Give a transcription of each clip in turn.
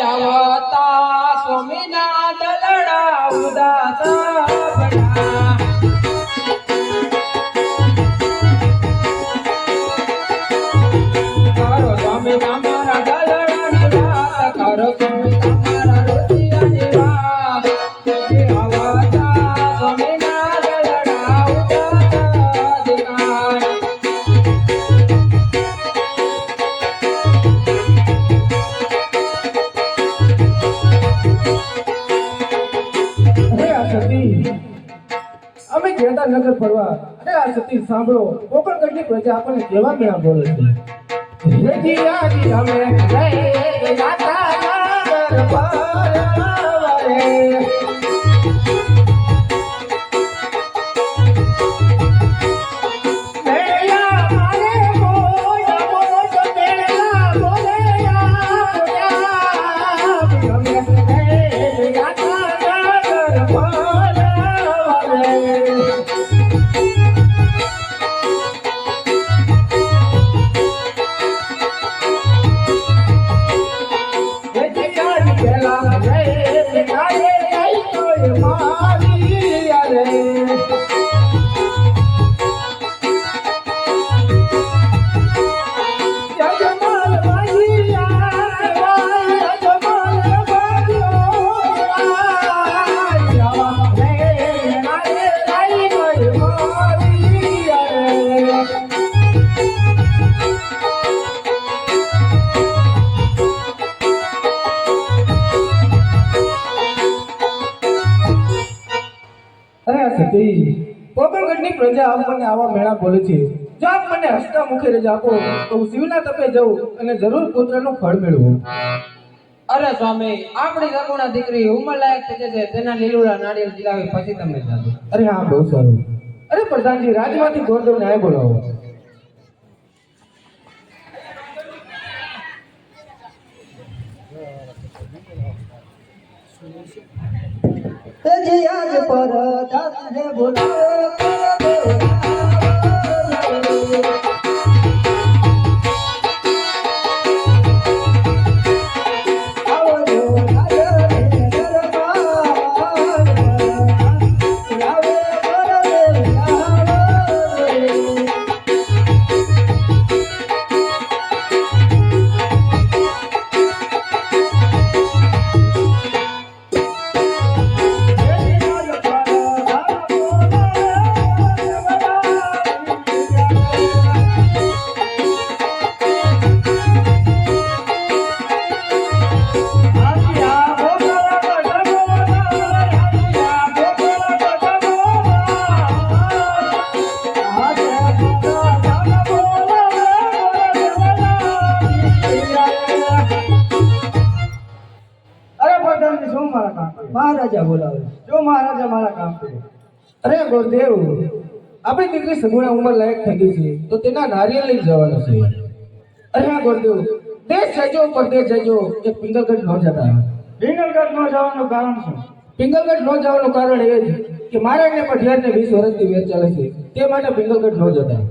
આવતા સ્વામીના દલડા ઉદાતા સતી. અમે કહેતા નગર ફરવા. અને આ સતી સાંભળો કોકણગઢની પ્રજા આપણને કેવા મેળા બોલે છે? અમે સતી પોકણગઢની પ્રજા આપણને આવા મેળા બોલે છે. જો આપ મને હસતા મુખે રજા આપો તો હું શિવના તપે જઉં અને જરૂર પુત્રનું ફળ મેળવું. અરે સ્વામી આપણી સગુણા દીકરી ઉંમર લાયક થઈ જશે તેના લીલુડા નાળિયેર જીલાવી પછી તમે જાજો. અરે હા બહુ સારું. અરે પ્રધાનજી રાજમાંથી ગોરદેવ ન્યાય બોલાવો. જી આજ પર બોલાવે મહારાજા બોલાવે જો મહારાજા મારા કામ કરે. અરે ગોરદેવ આપણી દીકરી સગુણા ઉંમર લાયક થઈ ગઈ છે. તો તેના નારિયેલ લઈ જવાનું છે. અરે હા ગોરદેવ દેશ જજો પરદેશ જજો. એ પિંગલગઢ ન જતા. પિંગલગઢ ન જવાનું કારણ શું? પિંગલગઢ ન જવાનું કારણ એ જ કે મારા ને પઢિયારને વીસ વર્ષથી વેર ચાલે છે. તે માટે પિંગલગઢ ન જતા.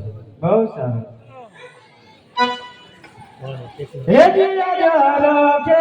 બહુ સારું. હે રાજા કે